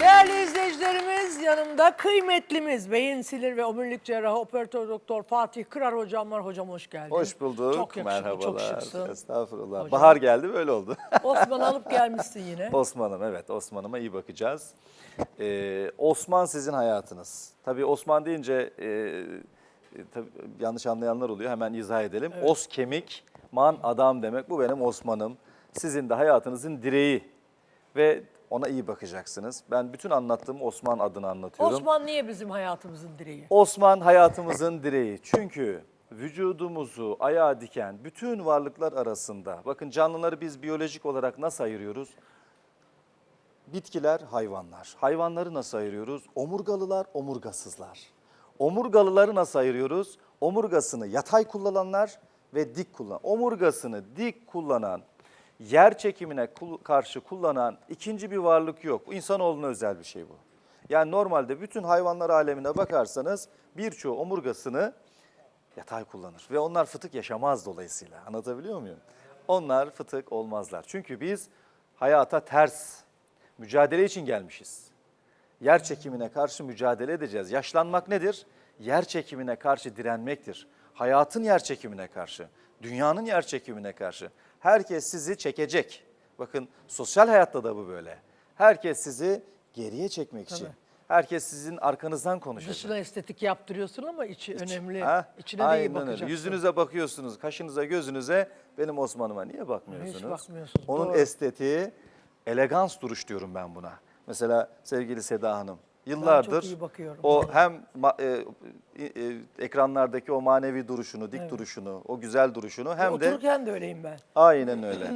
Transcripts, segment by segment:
Değerli izleyicilerimiz yanımda kıymetlimiz beyin sinir ve omurilik cerrahı operatör doktor Fatih Kırar hocam var. Hocam hoş geldin. Hoş bulduk. Çok yakışıklı, Merhabalar. çok şıksın. Estağfurullah. Hocam. Bahar geldi böyle oldu. Osman alıp gelmişsin yine. Osman'ım evet Osman'ıma iyi bakacağız. Ee, Osman sizin hayatınız. Tabii Osman deyince e, e, tabii yanlış anlayanlar oluyor. Hemen izah edelim. Os kemik, man adam demek. Bu benim Osman'ım. Sizin de hayatınızın direği ve ona iyi bakacaksınız. Ben bütün anlattığım Osman adını anlatıyorum. Osman niye bizim hayatımızın direği? Osman hayatımızın direği. Çünkü vücudumuzu ayağa diken bütün varlıklar arasında, bakın canlıları biz biyolojik olarak nasıl ayırıyoruz? Bitkiler, hayvanlar. Hayvanları nasıl ayırıyoruz? Omurgalılar, omurgasızlar. Omurgalıları nasıl ayırıyoruz? Omurgasını yatay kullananlar ve dik kullanan. Omurgasını dik kullanan, yer çekimine karşı kullanan ikinci bir varlık yok. İnsanoğluna özel bir şey bu. Yani normalde bütün hayvanlar alemine bakarsanız birçoğu omurgasını yatay kullanır. Ve onlar fıtık yaşamaz dolayısıyla. Anlatabiliyor muyum? Onlar fıtık olmazlar. Çünkü biz hayata ters, mücadele için gelmişiz. Yer çekimine karşı mücadele edeceğiz. Yaşlanmak nedir? Yer çekimine karşı direnmektir. Hayatın yer çekimine karşı, dünyanın yer çekimine karşı. Herkes sizi çekecek. Bakın sosyal hayatta da bu böyle. Herkes sizi geriye çekmek için. Herkes sizin arkanızdan konuşacak. Dışına estetik yaptırıyorsun ama içi önemli. Ha? İçine de iyi Aynen öyle. bakacaksın. Yüzünüze bakıyorsunuz, kaşınıza, gözünüze. Benim Osman'ıma niye bakmıyorsunuz? Hiç bakmıyorsunuz, Onun doğru. estetiği, elegans duruş diyorum ben buna. Mesela sevgili Seda Hanım, yıllardır o hem e, e, ekranlardaki o manevi duruşunu, dik duruşunu, o güzel duruşunu hem de Otururken de öyleyim ben. Aynen öyle.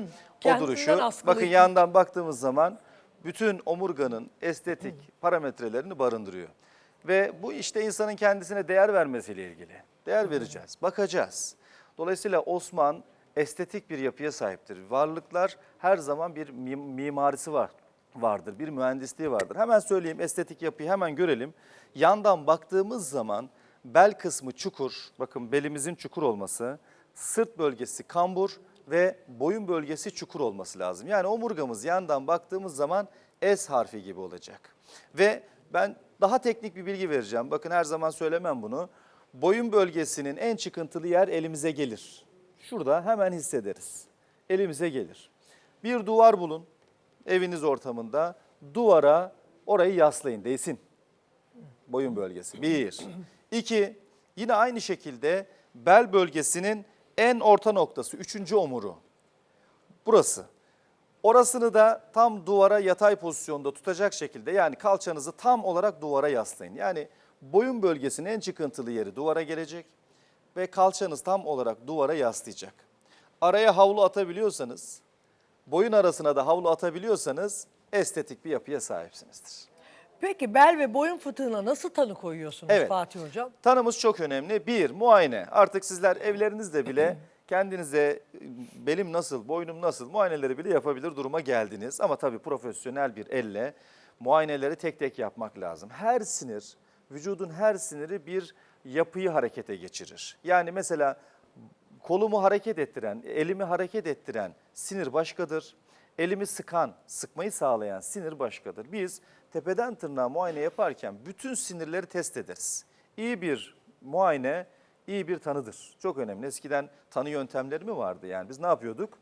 o duruşu. Bakın yandan baktığımız zaman bütün omurganın estetik parametrelerini barındırıyor. Ve bu işte insanın kendisine değer vermesiyle ilgili. Değer vereceğiz, bakacağız. Dolayısıyla Osman estetik bir yapıya sahiptir. Varlıklar her zaman bir mi- mimarisi var vardır, bir mühendisliği vardır. Hemen söyleyeyim estetik yapıyı hemen görelim. Yandan baktığımız zaman bel kısmı çukur, bakın belimizin çukur olması, sırt bölgesi kambur ve boyun bölgesi çukur olması lazım. Yani omurgamız yandan baktığımız zaman S harfi gibi olacak. Ve ben daha teknik bir bilgi vereceğim. Bakın her zaman söylemem bunu. Boyun bölgesinin en çıkıntılı yer elimize gelir. Şurada hemen hissederiz. Elimize gelir. Bir duvar bulun eviniz ortamında. Duvara orayı yaslayın değsin boyun bölgesi. Bir. İki, yine aynı şekilde bel bölgesinin en orta noktası, üçüncü omuru. Burası. Orasını da tam duvara yatay pozisyonda tutacak şekilde yani kalçanızı tam olarak duvara yaslayın. Yani boyun bölgesinin en çıkıntılı yeri duvara gelecek ve kalçanız tam olarak duvara yaslayacak. Araya havlu atabiliyorsanız, boyun arasına da havlu atabiliyorsanız estetik bir yapıya sahipsinizdir. Peki bel ve boyun fıtığına nasıl tanı koyuyorsunuz Evet. Fatih Hocam? Tanımız çok önemli. Bir, muayene. Artık sizler evlerinizde bile kendinize belim nasıl, boynum nasıl muayeneleri bile yapabilir duruma geldiniz. Ama tabii profesyonel bir elle muayeneleri tek tek yapmak lazım. Her sinir, vücudun her siniri bir yapıyı harekete geçirir. Yani mesela kolumu hareket ettiren, elimi hareket ettiren sinir başkadır. Elimi sıkan, sıkmayı sağlayan sinir başkadır. Biz tepeden tırnağa muayene yaparken bütün sinirleri test ederiz. İyi bir muayene, iyi bir tanıdır. Çok önemli. Eskiden tanı yöntemleri mi vardı? Yani biz ne yapıyorduk?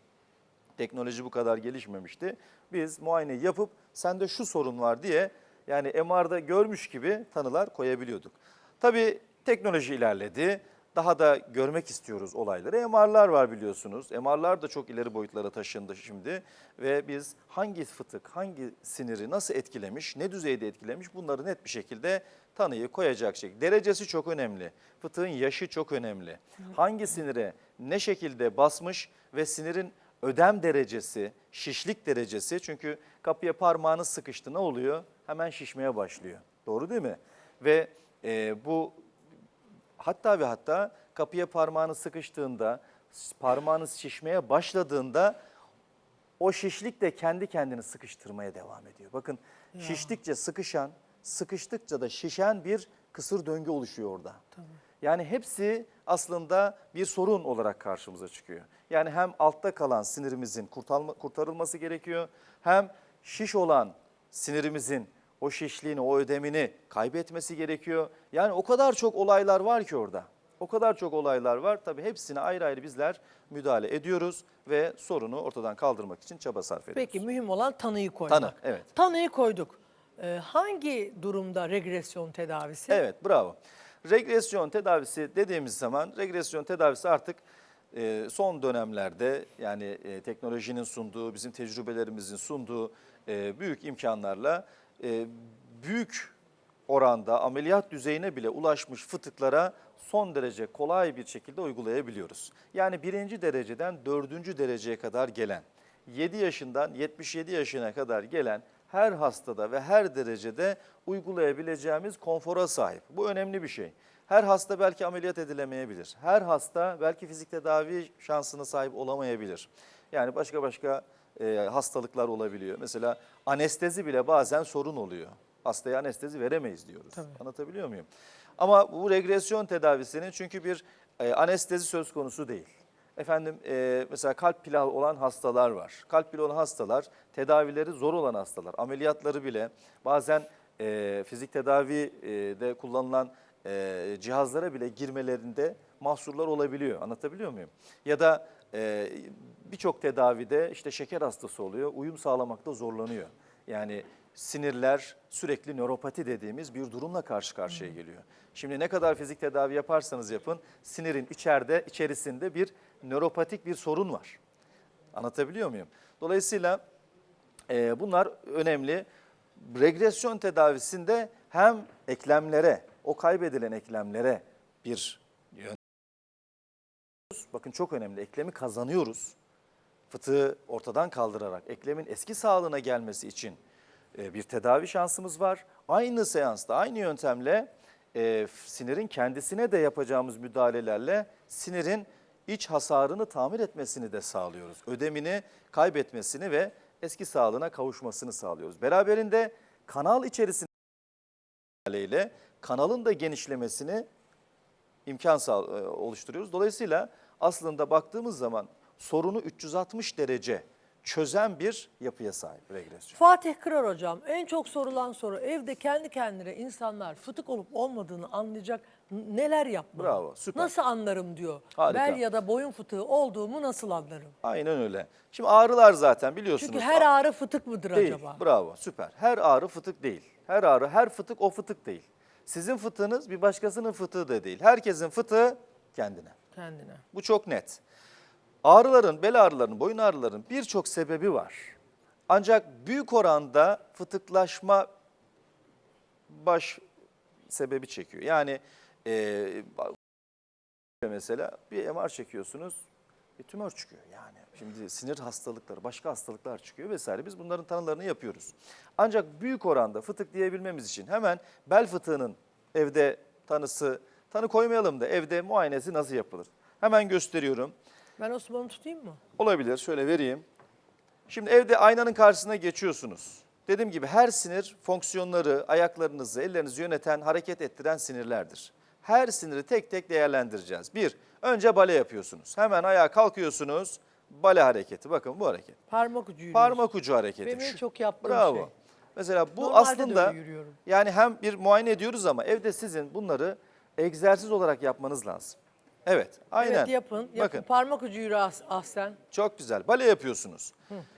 Teknoloji bu kadar gelişmemişti. Biz muayene yapıp sende şu sorun var diye yani MR'da görmüş gibi tanılar koyabiliyorduk. Tabii teknoloji ilerledi. Daha da görmek istiyoruz olayları. MR'lar var biliyorsunuz. MR'lar da çok ileri boyutlara taşındı şimdi. Ve biz hangi fıtık, hangi siniri nasıl etkilemiş, ne düzeyde etkilemiş bunları net bir şekilde tanıyı koyacak şekilde. Derecesi çok önemli. Fıtığın yaşı çok önemli. Hangi sinire ne şekilde basmış ve sinirin ödem derecesi, şişlik derecesi çünkü kapıya parmağını sıkıştı ne oluyor? Hemen şişmeye başlıyor. Doğru değil mi? Ve e, bu hatta ve hatta kapıya parmağını sıkıştığında, parmağınız şişmeye başladığında o şişlik de kendi kendini sıkıştırmaya devam ediyor. Bakın şiştikçe sıkışan, sıkıştıkça da şişen bir kısır döngü oluşuyor orada. Yani hepsi aslında bir sorun olarak karşımıza çıkıyor. Yani hem altta kalan sinirimizin kurtarılması gerekiyor, hem şiş olan sinirimizin o şişliğini, o ödemini kaybetmesi gerekiyor. Yani o kadar çok olaylar var ki orada. O kadar çok olaylar var. Tabii hepsine ayrı ayrı bizler müdahale ediyoruz ve sorunu ortadan kaldırmak için çaba sarf ediyoruz. Peki mühim olan tanıyı koymak. Tanı, evet. Tanıyı koyduk. Ee, hangi durumda regresyon tedavisi? Evet bravo. Regresyon tedavisi dediğimiz zaman regresyon tedavisi artık e, son dönemlerde yani e, teknolojinin sunduğu, bizim tecrübelerimizin sunduğu e, büyük imkanlarla e, büyük oranda ameliyat düzeyine bile ulaşmış fıtıklara son derece kolay bir şekilde uygulayabiliyoruz. Yani birinci dereceden dördüncü dereceye kadar gelen, 7 yaşından 77 yaşına kadar gelen her hastada ve her derecede uygulayabileceğimiz konfora sahip. Bu önemli bir şey. Her hasta belki ameliyat edilemeyebilir. Her hasta belki fizik tedavi şansına sahip olamayabilir. Yani başka başka e, hastalıklar olabiliyor. Mesela anestezi bile bazen sorun oluyor. Hastaya anestezi veremeyiz diyoruz. Tabii. Anlatabiliyor muyum? Ama bu regresyon tedavisinin çünkü bir e, anestezi söz konusu değil. Efendim e, mesela kalp plağı olan hastalar var. Kalp plağı olan hastalar tedavileri zor olan hastalar. Ameliyatları bile bazen e, fizik tedavide kullanılan e, cihazlara bile girmelerinde mahsurlar olabiliyor. Anlatabiliyor muyum? Ya da e, birçok tedavide işte şeker hastası oluyor, uyum sağlamakta zorlanıyor. Yani sinirler sürekli nöropati dediğimiz bir durumla karşı karşıya geliyor. Şimdi ne kadar fizik tedavi yaparsanız yapın sinirin içeride içerisinde bir nöropatik bir sorun var. Anlatabiliyor muyum? Dolayısıyla e, bunlar önemli. Regresyon tedavisinde hem eklemlere, o kaybedilen eklemlere bir. Bakın çok önemli. Eklemi kazanıyoruz. Fıtığı ortadan kaldırarak eklemin eski sağlığına gelmesi için e, bir tedavi şansımız var. Aynı seansta, aynı yöntemle e, sinirin kendisine de yapacağımız müdahalelerle sinirin iç hasarını tamir etmesini de sağlıyoruz. Ödemini kaybetmesini ve eski sağlığına kavuşmasını sağlıyoruz. Beraberinde kanal içerisinde ile kanalın da genişlemesini imkan e, oluşturuyoruz. Dolayısıyla aslında baktığımız zaman sorunu 360 derece çözen bir yapıya sahip regresyon. Fatih Kırar hocam en çok sorulan soru evde kendi kendine insanlar fıtık olup olmadığını anlayacak neler yapmalı? Bravo, süper. Nasıl anlarım diyor. Harika. Bel ya da boyun fıtığı olduğumu nasıl anlarım? Aynen öyle. Şimdi ağrılar zaten biliyorsunuz. Çünkü her ağrı fıtık mıdır değil. acaba? Bravo, süper. Her ağrı fıtık değil. Her ağrı, her fıtık o fıtık değil. Sizin fıtığınız bir başkasının fıtığı da değil. Herkesin fıtığı kendine. Kendine. Bu çok net. Ağrıların, bel ağrılarının, boyun ağrılarının birçok sebebi var. Ancak büyük oranda fıtıklaşma baş sebebi çekiyor. Yani e, mesela bir MR çekiyorsunuz, bir tümör çıkıyor yani. Şimdi sinir hastalıkları, başka hastalıklar çıkıyor vesaire. Biz bunların tanılarını yapıyoruz. Ancak büyük oranda fıtık diyebilmemiz için hemen bel fıtığının evde tanısı, tanı koymayalım da evde muayenesi nasıl yapılır? Hemen gösteriyorum. Ben Osman'ı tutayım mı? Olabilir. Şöyle vereyim. Şimdi evde aynanın karşısına geçiyorsunuz. Dediğim gibi her sinir fonksiyonları, ayaklarınızı, ellerinizi yöneten, hareket ettiren sinirlerdir. Her siniri tek tek değerlendireceğiz. Bir, önce bale yapıyorsunuz. Hemen ayağa kalkıyorsunuz. Bale hareketi. Bakın bu hareket. Parmak ucu yürüyoruz. Parmak ucu hareketi. Benim en Şu- çok yaptığım Bravo. şey. Mesela bu Normalde de aslında öyle yürüyorum. yani hem bir muayene ediyoruz ama evde sizin bunları egzersiz olarak yapmanız lazım. Evet, aynen. Evet yapın. yapın. Bakın. Parmak ucu yürü ah, Ahsen. Çok güzel. Bale yapıyorsunuz.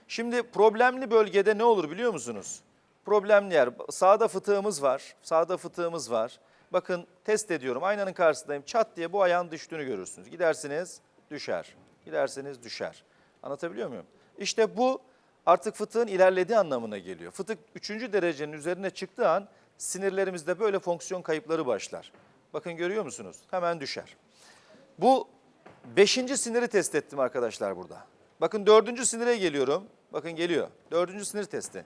Şimdi problemli bölgede ne olur biliyor musunuz? Problemli yer. Sağda fıtığımız var. Sağda fıtığımız var. Bakın test ediyorum. Aynanın karşısındayım. Çat diye bu ayağın düştüğünü görürsünüz. Gidersiniz düşer. Giderseniz düşer. Anlatabiliyor muyum? İşte bu artık fıtığın ilerlediği anlamına geliyor. Fıtık 3. derecenin üzerine çıktığı an sinirlerimizde böyle fonksiyon kayıpları başlar. Bakın görüyor musunuz? Hemen düşer. Bu beşinci siniri test ettim arkadaşlar burada. Bakın dördüncü sinire geliyorum. Bakın geliyor. Dördüncü sinir testi.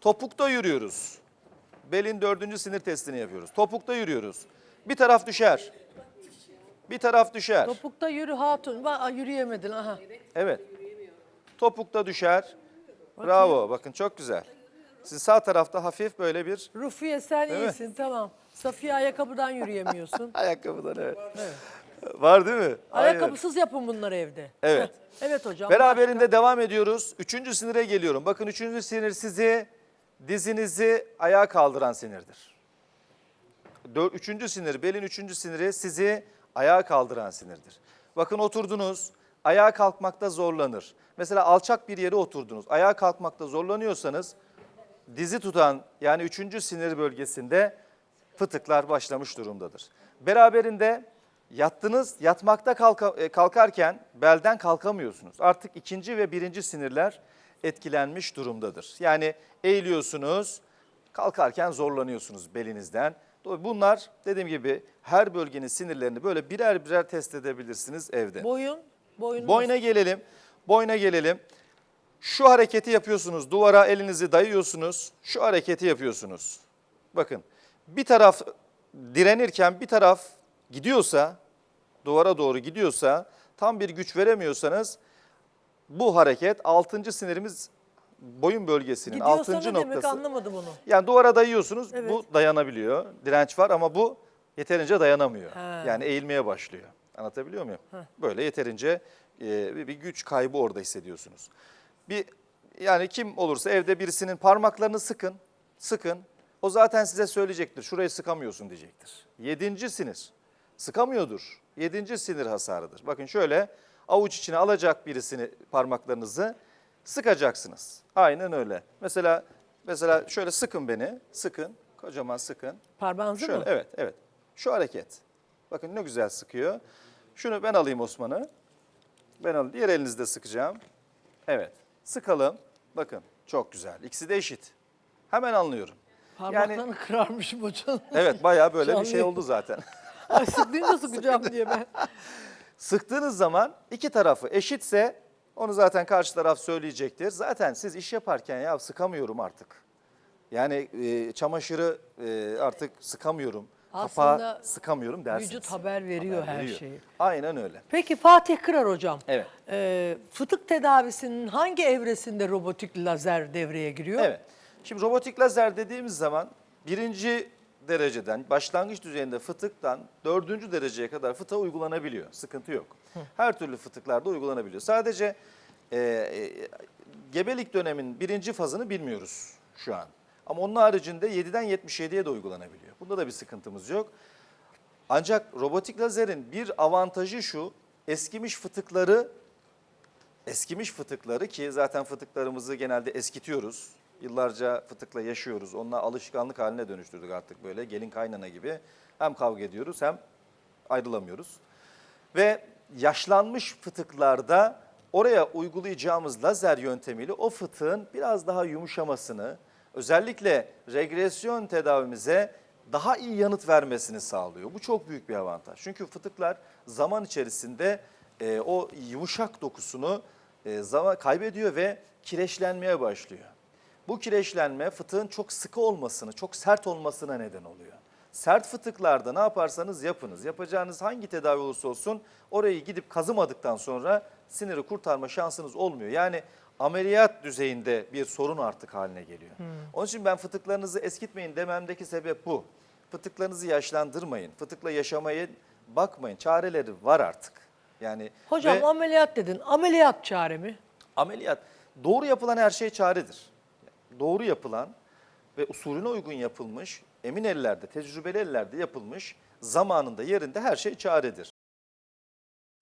Topukta yürüyoruz. Belin dördüncü sinir testini yapıyoruz. Topukta yürüyoruz. Bir taraf düşer. Bir taraf düşer. Topukta yürü hatun. Bak yürüyemedin aha. Evet. Topukta düşer. Bravo. Bakın çok güzel. Siz sağ tarafta hafif böyle bir Rufiye sen Değil mi? iyisin tamam. Safiye ayakkabıdan yürüyemiyorsun. ayakkabıdan evet. Var değil mi? Aynen. Ayakkabısız yapın bunları evde. Evet. Evet hocam. Beraberinde devam ediyoruz. Üçüncü sinire geliyorum. Bakın üçüncü sinir sizi dizinizi ayağa kaldıran sinirdir. Dör- Üçüncü sinir, belin üçüncü siniri sizi ayağa kaldıran sinirdir. Bakın oturdunuz, ayağa kalkmakta zorlanır. Mesela alçak bir yere oturdunuz, ayağa kalkmakta zorlanıyorsanız dizi tutan yani üçüncü sinir bölgesinde fıtıklar başlamış durumdadır. Beraberinde yattınız, yatmakta kalka- e, kalkarken belden kalkamıyorsunuz. Artık ikinci ve birinci sinirler etkilenmiş durumdadır. Yani eğiliyorsunuz, kalkarken zorlanıyorsunuz belinizden. Bunlar dediğim gibi her bölgenin sinirlerini böyle birer birer test edebilirsiniz evde. Boyun, boyun Boyna gelelim. Boyna gelelim. Şu hareketi yapıyorsunuz. Duvara elinizi dayıyorsunuz. Şu hareketi yapıyorsunuz. Bakın bir taraf direnirken bir taraf gidiyorsa, duvara doğru gidiyorsa, tam bir güç veremiyorsanız bu hareket 6. sinirimiz boyun bölgesinin Gidiyorsa 6. ne demek noktası. anlamadım onu. Yani duvara dayıyorsunuz Evet. bu dayanabiliyor. Direnç var ama bu yeterince dayanamıyor. Ha. Yani eğilmeye başlıyor. Anlatabiliyor muyum? Böyle yeterince e, bir bir güç kaybı orada hissediyorsunuz. Bir yani kim olursa evde birisinin parmaklarını sıkın, sıkın. O zaten size söyleyecektir. Şurayı sıkamıyorsun diyecektir. Yedinci sinir. Sıkamıyordur. Yedinci sinir hasarıdır. Bakın şöyle avuç içine alacak birisini parmaklarınızı sıkacaksınız. Aynen öyle. Mesela mesela şöyle sıkın beni. Sıkın. Kocaman sıkın. Parmağınızı Şöyle mı? evet evet. Şu hareket. Bakın ne güzel sıkıyor. Şunu ben alayım Osman'ı. Ben alayım. Diğer elinizde sıkacağım. Evet. Sıkalım. Bakın çok güzel. İkisi de eşit. Hemen anlıyorum. Parmaklarını kırarmışım hocam. Evet bayağı böyle bir şey oldu zaten. Ay sıktığımda sıkacağım diye ben. Sıktığınız zaman iki tarafı eşitse onu zaten karşı taraf söyleyecektir. Zaten siz iş yaparken ya sıkamıyorum artık. Yani e, çamaşırı e, artık sıkamıyorum. Kapağı Aslında sıkamıyorum dersiniz. Vücut haber veriyor Haber her veriyor. şeyi. Aynen öyle. Peki Fatih Kırar hocam. Evet. Ee, fıtık tedavisinin hangi evresinde robotik lazer devreye giriyor? Evet. Şimdi robotik lazer dediğimiz zaman birinci dereceden, başlangıç düzeyinde fıtıktan dördüncü dereceye kadar fıtığa uygulanabiliyor. Sıkıntı yok. Her türlü fıtıklarda uygulanabiliyor. Sadece e, e, gebelik dönemin birinci fazını bilmiyoruz şu an. Ama onun haricinde 7'den 77'ye de uygulanabiliyor. Bunda da bir sıkıntımız yok. Ancak robotik lazerin bir avantajı şu, eskimiş fıtıkları eskimiş fıtıkları ki zaten fıtıklarımızı genelde eskitiyoruz. Yıllarca fıtıkla yaşıyoruz. Onunla alışkanlık haline dönüştürdük artık böyle gelin kaynana gibi. Hem kavga ediyoruz hem ayrılamıyoruz. Ve yaşlanmış fıtıklarda oraya uygulayacağımız lazer yöntemiyle o fıtığın biraz daha yumuşamasını, özellikle regresyon tedavimize daha iyi yanıt vermesini sağlıyor. Bu çok büyük bir avantaj. Çünkü fıtıklar zaman içerisinde e, o yumuşak dokusunu e, zaman kaybediyor ve kireçlenmeye başlıyor. Bu kireçlenme fıtığın çok sıkı olmasını, çok sert olmasına neden oluyor. Sert fıtıklarda ne yaparsanız yapınız. Yapacağınız hangi tedavi olursa olsun orayı gidip kazımadıktan sonra siniri kurtarma şansınız olmuyor. Yani ameliyat düzeyinde bir sorun artık haline geliyor. Onun için ben fıtıklarınızı eskitmeyin dememdeki sebep bu. Fıtıklarınızı yaşlandırmayın. Fıtıkla yaşamaya bakmayın. Çareleri var artık. Yani Hocam ve- ameliyat dedin. Ameliyat çare mi? Ameliyat doğru yapılan her şey çaredir. Doğru yapılan ve usulüne uygun yapılmış, emin ellerde, tecrübeli ellerde yapılmış, zamanında, yerinde her şey çaredir.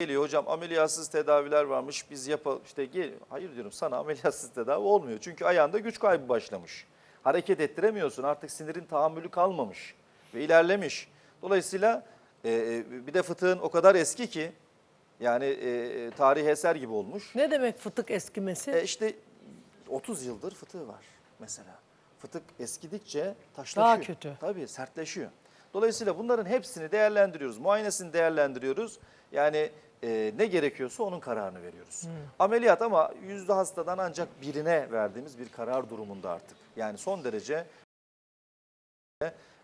Geliyor hocam ameliyatsız tedaviler varmış biz yapalım işte gel hayır diyorum sana ameliyatsız tedavi olmuyor. Çünkü ayağında güç kaybı başlamış. Hareket ettiremiyorsun artık sinirin tahammülü kalmamış ve ilerlemiş. Dolayısıyla e, e, bir de fıtığın o kadar eski ki yani e, tarih eser gibi olmuş. Ne demek fıtık eskimesi? E işte 30 yıldır fıtığı var mesela. Fıtık eskidikçe taşlaşıyor. Daha kötü. Tabii sertleşiyor. Dolayısıyla bunların hepsini değerlendiriyoruz. Muayenesini değerlendiriyoruz. Yani e, ne gerekiyorsa onun kararını veriyoruz. Hmm. Ameliyat ama yüzde hastadan ancak birine verdiğimiz bir karar durumunda artık. Yani son derece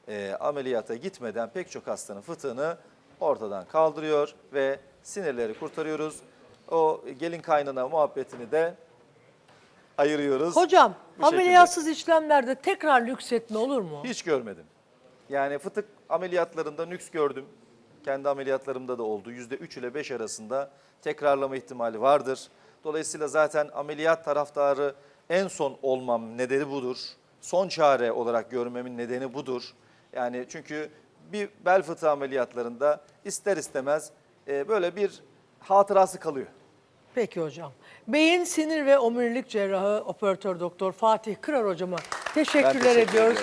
e, ameliyata gitmeden pek çok hastanın fıtığını ortadan kaldırıyor ve sinirleri kurtarıyoruz. O gelin kaynana muhabbetini de ayırıyoruz. Hocam Bu ameliyatsız işlemlerde tekrar lüksetme olur mu? Hiç görmedim. Yani fıtık ameliyatlarında nüks gördüm. Kendi ameliyatlarımda da oldu. Yüzde 3 ile 5 arasında tekrarlama ihtimali vardır. Dolayısıyla zaten ameliyat taraftarı en son olmam nedeni budur. son çare olarak görmemin nedeni budur. Yani çünkü bir bel fıtığı ameliyatlarında ister istemez e, böyle bir hatırası kalıyor. Peki hocam. Beyin, sinir ve omurilik cerrahı operatör doktor Fatih Kırar hocama teşekkürler teşekkür ediyoruz. ederim.